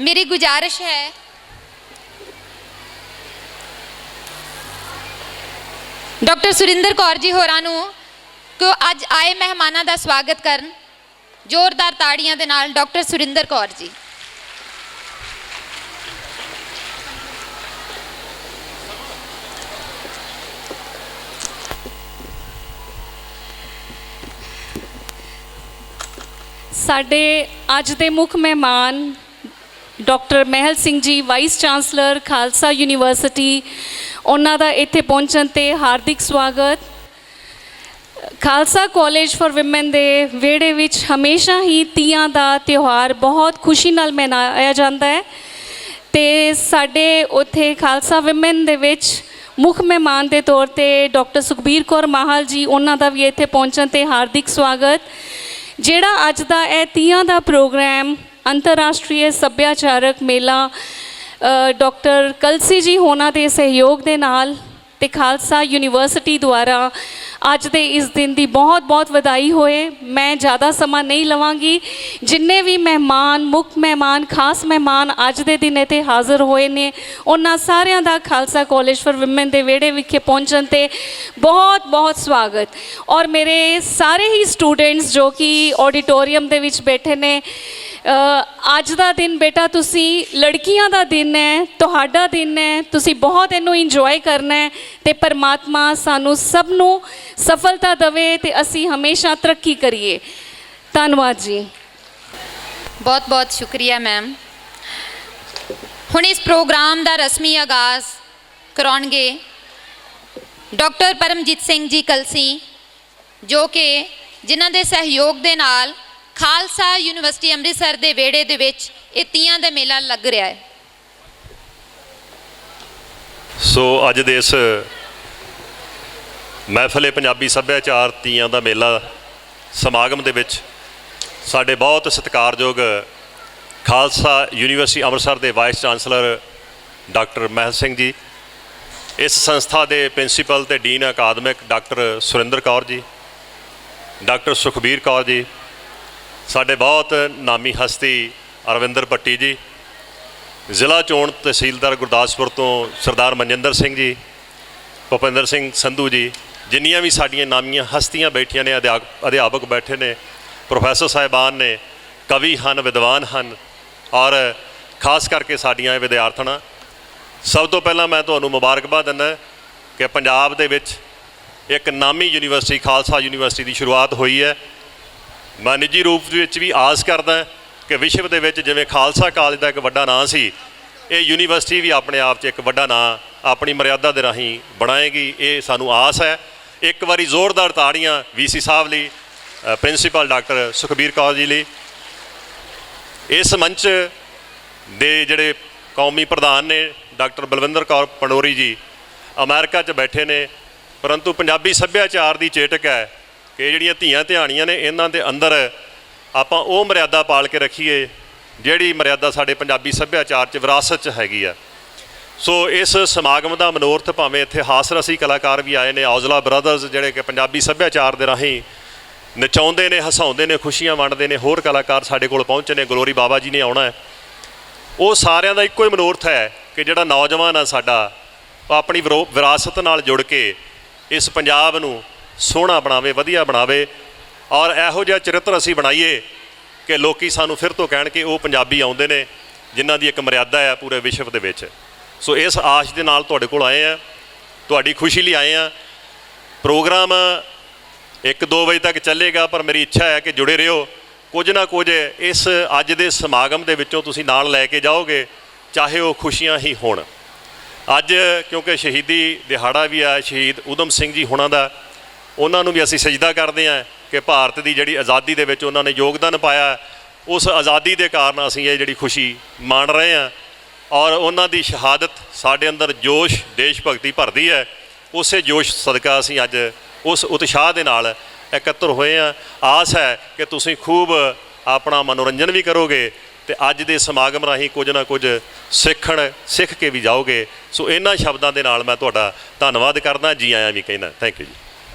ਮੇਰੀ ਗੁਜ਼ਾਰਿਸ਼ ਹੈ। ਡਾਕਟਰ ਸੁਰਿੰਦਰ ਕੌਰ ਜੀ ਹੋਰਾਂ ਨੂੰ ਕਿ ਅੱਜ ਆਏ ਮਹਿਮਾਨਾਂ ਦਾ ਸਵਾਗਤ ਕਰਨ, ਜ਼ੋਰਦਾਰ ਤਾੜੀਆਂ ਦੇ ਨਾਲ ਡਾਕਟਰ ਸੁਰਿੰਦਰ ਕੌਰ ਜੀ। ਸਾਡੇ ਅੱਜ ਦੇ ਮੁੱਖ ਮਹਿਮਾਨ ਡਾਕਟਰ ਮਹਿਲ ਸਿੰਘ ਜੀ, ਵਾਈਸ ਚਾਂਸਲਰ, ਖਾਲਸਾ ਯੂਨੀਵਰਸਿਟੀ, ਉਹਨਾਂ ਦਾ ਇੱਥੇ ਪਹੁੰਚਣ ਤੇ ਹਾਰਦਿਕ ਸਵਾਗਤ। ਖਾਲਸਾ ਕਾਲਜ ਫॉर ਔਮਨ ਦੇ ਵਿਹੜੇ ਵਿੱਚ ਹਮੇਸ਼ਾ ਹੀ ਤੀਆਂ ਦਾ ਤਿਉਹਾਰ ਬਹੁਤ ਖੁਸ਼ੀ ਨਾਲ ਮਨਾਇਆ ਜਾਂਦਾ ਹੈ। ਤੇ ਸਾਡੇ ਉੱਥੇ ਖਾਲਸਾ ਔਮਨ ਦੇ ਵਿੱਚ ਮੁੱਖ ਮਹਿਮਾਨ ਦੇ ਤੌਰ ਤੇ ਡਾਕਟਰ ਸੁਖਬੀਰ ਕੌਰ ਮਾਹਲ ਜੀ, ਉਹਨਾਂ ਦਾ ਵੀ ਇੱਥੇ ਪਹੁੰਚਣ ਤੇ ਹਾਰਦਿਕ ਸਵਾਗਤ। ਜਿਹੜਾ ਅੱਜ ਦਾ ਇਹ ਤੀਆਂ ਦਾ ਪ੍ਰੋਗਰਾਮ ਅੰਤਰਰਾਸ਼ਟਰੀ ਸੱਭਿਆਚਾਰਕ ਮੇਲਾ ਅ, ਡਾਕਟਰ ਕਲਸੀ ਜੀ ਹੋਣਾ ਦੇ ਸਹਿਯੋਗ ਦੇ ਨਾਲ ਤੇ ਖਾਲਸਾ ਯੂਨੀਵਰਸਿਟੀ ਦੁਆਰਾ ਅੱਜ ਦੇ ਇਸ ਦਿਨ ਦੀ ਬਹੁਤ-ਬਹੁਤ ਵਧਾਈ ਹੋਏ। ਮੈਂ ਜ਼ਿਆਦਾ ਸਮਾਂ ਨਹੀਂ ਲਵਾਂਗੀ। ਜਿੰਨੇ ਵੀ ਮਹਿਮਾਨ ਮੁੱਖ ਮਹਿਮਾਨ ਖਾਸ ਮਹਿਮਾਨ ਅੱਜ ਦੇ ਦਿਨ ਇੱਥੇ ਹਾਜ਼ਰ ਹੋਏ ਨੇ ਉਹਨਾਂ ਸਾਰਿਆਂ ਦਾ ਖਾਲਸਾ ਕਾਲਜ ਫॉर ਔਮਨ ਦੇ ਵਿਹੜੇ ਵਿਖੇ ਪਹੁੰਚਣ ਤੇ ਬਹੁਤ-ਬਹੁਤ ਸਵਾਗਤ। ਔਰ ਮੇਰੇ ਸਾਰੇ ਹੀ ਸਟੂਡੈਂਟਸ ਜੋ ਕਿ ਆਡੀਟੋਰੀਅਮ ਦੇ ਵਿੱਚ ਬੈਠੇ ਨੇ ਅੱਜ ਦਾ ਦਿਨ ਬੇਟਾ, ਤੁਸੀਂ ਲੜਕੀਆਂ ਦਾ ਦਿਨ ਹੈ, ਤੁਹਾਡਾ ਦਿਨ ਹੈ, ਤੁਸੀਂ ਬਹੁਤ ਇਹਨੂੰ ਇੰਜੋਏ ਕਰਨਾ ਹੈ ਤੇ ਪਰਮਾਤਮਾ ਸਾਨੂੰ ਸਭ ਨੂੰ ਸਫਲਤਾ ਦੇਵੇ ਤੇ ਅਸੀਂ ਹਮੇਸ਼ਾ ਤਰੱਕੀ ਕਰੀਏ। ਧੰਨਵਾਦ ਜੀ। ਬਹੁਤ ਬਹੁਤ ਸ਼ੁਕਰੀਆ ਮੈਮ ਹੁਣ ਇਸ ਪ੍ਰੋਗਰਾਮ ਦਾ ਰਸਮੀ ਆਗਾਜ਼ ਕਰਾਉਣਗੇ ਡਾਕਟਰ ਪਰਮਜੀਤ ਸਿੰਘ ਜੀ ਕਲਸੀ, ਜੋ ਕਿ ਜਿਨ੍ਹਾਂ ਦੇ ਸਹਿਯੋਗ ਦੇ ਨਾਲ ਖਾਲਸਾ ਯੂਨੀਵਰਸਿਟੀ ਅੰਮ੍ਰਿਤਸਰ ਦੇ ਵਿਹੜੇ ਦੇ ਵਿੱਚ ਇਹ ਤੀਆਂ ਦਾ ਮੇਲਾ ਲੱਗ ਰਿਹਾ ਹੈ। ਸੋ ਅੱਜ ਦੇ ਇਸ ਮਹਿਫਲੇ ਪੰਜਾਬੀ ਸੱਭਿਆਚਾਰ ਤੀਆਂ ਦਾ ਮੇਲਾ ਸਮਾਗਮ ਦੇ ਵਿੱਚ ਸਾਡੇ ਬਹੁਤ ਸਤਿਕਾਰਯੋਗ ਖਾਲਸਾ ਯੂਨੀਵਰਸਿਟੀ ਅੰਮ੍ਰਿਤਸਰ ਦੇ vice chancellor doctor Mahal Singh ji, ਇਸ ਸੰਸਥਾ ਦੇ ਪ੍ਰਿੰਸੀਪਲ ਤੇ ਡੀਨ ਅਕਾਦਮਿਕ ਡਾਕਟਰ ਸੁਰਿੰਦਰ ਕੌਰ ਜੀ, ਡਾਕਟਰ ਸੁਖਬੀਰ ਕੌਰ ਜੀ ਸਾਡੇ ਬਹੁਤ ਨਾਮੀ ਹਸਤੀ ਅਰਵਿੰਦਰ ਪੱਟੀ ਜੀ, ਜ਼ਿਲ੍ਹਾ ਚੋਣ ਤਹਿਸੀਲਦਾਰ ਗੁਰਦਾਸਪੁਰ ਤੋਂ ਸਰਦਾਰ ਮਨਜਿੰਦਰ ਸਿੰਘ ਜੀ, ਭੁਪਿੰਦਰ ਸਿੰਘ ਸੰਧੂ ਜੀ, ਜਿੰਨੀਆਂ ਵੀ ਸਾਡੀਆਂ ਨਾਮੀਆਂ ਹਸਤੀਆਂ ਬੈਠੀਆਂ ਨੇ ਅਧਿਆ- ਅਧਿਆਪਕ ਬੈਠੇ ਨੇ, ਪ੍ਰੋਫੈਸਰ ਸਾਹਿਬਾਨ ਨੇ, ਕਵੀ ਹਨ, ਵਿਦਵਾਨ ਹਨ, ਔਰ ਖਾਸ ਕਰਕੇ ਸਾਡੀਆਂ ਵਿਦਿਆਰਥਣਾਂ, ਸਭ ਤੋਂ ਪਹਿਲਾਂ ਮੈਂ ਤੁਹਾਨੂੰ ਮੁਬਾਰਕਬਾਦ ਦਿੰਦਾ ਕਿ ਪੰਜਾਬ ਦੇ ਵਿੱਚ ਇੱਕ ਨਾਮੀ ਯੂਨੀਵਰਸਿਟੀ, ਖਾਲਸਾ ਯੂਨੀਵਰਸਿਟੀ ਦੀ ਸ਼ੁਰੂਆਤ ਹੋਈ ਹੈ। ਮੈਂ ਨਿੱਜੀ ਰੂਪ ਵਿੱਚ ਵੀ ਆਸ ਕਰਦਾ ਕਿ ਵਿਸ਼ਵ ਦੇ ਵਿੱਚ ਜਿਵੇਂ ਖਾਲਸਾ ਕਾਲਜ ਦਾ ਇੱਕ ਵੱਡਾ ਨਾਂ ਸੀ, ਇਹ ਯੂਨੀਵਰਸਿਟੀ ਵੀ ਆਪਣੇ ਆਪ 'ਚ ਇੱਕ ਵੱਡਾ ਨਾਂ ਆਪਣੀ ਮਰਿਆਦਾ ਦੇ ਰਾਹੀਂ ਬਣਾਏਗੀ, ਇਹ ਸਾਨੂੰ ਆਸ ਹੈ। ਇੱਕ ਵਾਰੀ ਜ਼ੋਰਦਾਰ ਤਾੜੀਆਂ ਵੀਸੀ ਸਾਹਿਬ ਲਈ ਪ੍ਰਿੰਸੀਪਲ ਡਾਕਟਰ ਸੁਖਬੀਰ ਕੌਰ ਜੀ ਲਈ। ਇਸ ਮੰਚ ਦੇ ਜਿਹੜੇ ਕੌਮੀ ਪ੍ਰਧਾਨ ਨੇ ਡਾਕਟਰ ਬਲਵਿੰਦਰ ਕੌਰ ਪੰਡੋਰੀ ਜੀ, ਅਮਰੀਕਾ 'ਚ ਬੈਠੇ ਨੇ, ਪਰੰਤੂ ਪੰਜਾਬੀ ਸੱਭਿਆਚਾਰ ਦੀ ਚੇਟਕ ਹੈ। ਕਿ ਜਿਹੜੀਆਂ ਧੀਆਂ ਧਿਆਣੀਆਂ ਨੇ, ਇਹਨਾਂ ਦੇ ਅੰਦਰ ਆਪਾਂ ਉਹ ਮਰਿਆਦਾ ਪਾਲ ਕੇ ਰੱਖੀਏ, ਜਿਹੜੀ ਮਰਿਆਦਾ ਸਾਡੇ ਪੰਜਾਬੀ ਸੱਭਿਆਚਾਰ 'ਚ ਵਿਰਾਸਤ 'ਚ ਹੈਗੀ ਆ। ਸੋ ਇਸ ਸਮਾਗਮ ਦਾ ਮਨੋਰਥ ਭਾਵੇਂ ਇੱਥੇ ਹਾਸ ਰਸੀ ਕਲਾਕਾਰ ਵੀ ਆਏ ਨੇ, ਔਜਲਾ ਬ੍ਰਦਰਜ਼ ਜਿਹੜੇ ਕਿ ਪੰਜਾਬੀ ਸੱਭਿਆਚਾਰ ਦੇ ਰਾਹੀਂ ਨਚਾਉਂਦੇ ਨੇ, ਹਸਾਉਂਦੇ ਨੇ, ਖੁਸ਼ੀਆਂ ਵੰਡਦੇ ਨੇ, ਹੋਰ ਕਲਾਕਾਰ ਸਾਡੇ ਕੋਲ ਪਹੁੰਚੇ ਨੇ, ਗਲੋਰੀ ਬਾਬਾ ਜੀ ਨੇ ਆਉਣਾ ਹੈ। ਉਹ ਸਾਰਿਆਂ ਦਾ ਇੱਕੋ ਹੀ ਮਨੋਰਥ ਹੈ ਕਿ ਜਿਹੜਾ ਨੌਜਵਾਨ ਆ ਸਾਡਾ, ਉਹ ਆਪਣੀ ਵਿਰੋ- ਵਿਰਾਸਤ ਨਾਲ ਜੁੜ ਕੇ ਇਸ ਪੰਜਾਬ ਨੂੰ ਸੋਹਣਾ ਬਣਾਵੇ, ਵਧੀਆ ਬਣਾਵੇ ਔਰ ਇਹੋ ਜਿਹਾ ਚਰਿੱਤਰ ਅਸੀਂ ਬਣਾਈਏ ਕਿ ਲੋਕੀ ਸਾਨੂੰ ਫਿਰ ਤੋਂ ਕਹਿਣ ਕਿ ਉਹ ਪੰਜਾਬੀ ਆਉਂਦੇ ਨੇ, ਜਿਨ੍ਹਾਂ ਦੀ ਇੱਕ ਮਰਿਆਦਾ ਹੈ ਪੂਰੇ ਵਿਸ਼ਵ ਦੇ ਵਿੱਚ। ਸੋ ਇਸ ਆਸ਼ ਦੇ ਨਾਲ ਤੁਹਾਡੇ ਕੋਲ ਆਏ ਆ, ਤੁਹਾਡੀ ਖੁਸ਼ੀ ਲਈ ਆਏ ਆ। ਪ੍ਰੋਗਰਾਮ 1-2 ਵਜੇ ਤੱਕ ਚੱਲੇਗਾ, ਪਰ ਮੇਰੀ ਇੱਛਾ ਹੈ ਕਿ ਜੁੜੇ ਰਹੋ। ਕੁਝ ਨਾ ਕੁਝ ਇਸ ਅੱਜ ਦੇ ਸਮਾਗਮ ਦੇ ਵਿੱਚੋਂ ਤੁਸੀਂ ਨਾਲ ਲੈ ਕੇ ਜਾਓਗੇ, ਚਾਹੇ ਉਹ ਖੁਸ਼ੀਆਂ ਹੀ ਹੋਣ। ਅੱਜ ਕਿਉਂਕਿ ਸ਼ਹੀਦੀ ਦਿਹਾੜਾ ਵੀ ਆ, ਸ਼ਹੀਦ ਊਧਮ ਸਿੰਘ ਜੀ ਹੁਣਾਂ ਦਾ ਉਹਨਾਂ ਨੂੰ ਵੀ ਅਸੀਂ ਸਜਦਾ ਕਰਦੇ ਹਾਂ ਕਿ ਭਾਰਤ ਦੀ ਜਿਹੜੀ ਆਜ਼ਾਦੀ ਦੇ ਵਿੱਚ ਉਹਨਾਂ ਨੇ ਯੋਗਦਾਨ ਪਾਇਆ ਉਸ ਆਜ਼ਾਦੀ ਦੇ ਕਾਰਨ ਅਸੀਂ ਇਹ ਜਿਹੜੀ ਖੁਸ਼ੀ ਮਾਣ ਰਹੇ ਹਾਂ ਔਰ ਉਹਨਾਂ ਦੀ ਸ਼ਹਾਦਤ ਸਾਡੇ ਅੰਦਰ ਜੋਸ਼ ਦੇਸ਼ ਭਗਤੀ ਭਰਦੀ ਹੈ। ਉਸੇ ਜੋਸ਼ ਸਦਕਾ ਅਸੀਂ ਅੱਜ ਉਸ ਉਤਸ਼ਾਹ ਦੇ ਨਾਲ ਇਕੱਤਰ ਹੋਏ ਹਾਂ। ਆਸ ਹੈ ਕਿ ਤੁਸੀਂ ਖੂਬ ਆਪਣਾ ਮਨੋਰੰਜਨ ਵੀ ਕਰੋਗੇ ਤੇ ਅੱਜ ਦੇ ਸਮਾਗਮ ਰਾਹੀਂ ਕੁਝ ਨਾ ਕੁਝ ਸਿੱਖਣ, ਸਿੱਖ ਕੇ ਵੀ ਜਾਓਗੇ। ਸੋ ਇਹਨਾਂ ਸ਼ਬਦਾਂ ਦੇ ਨਾਲ ਮੈਂ ਤੁਹਾਡਾ ਧੰਨਵਾਦ ਕਰਦਾ, ਜੀ ਆਇਆਂ ਵੀ ਕਹਿੰਦਾ। ਥੈਂਕ ਯੂ ਜੀ।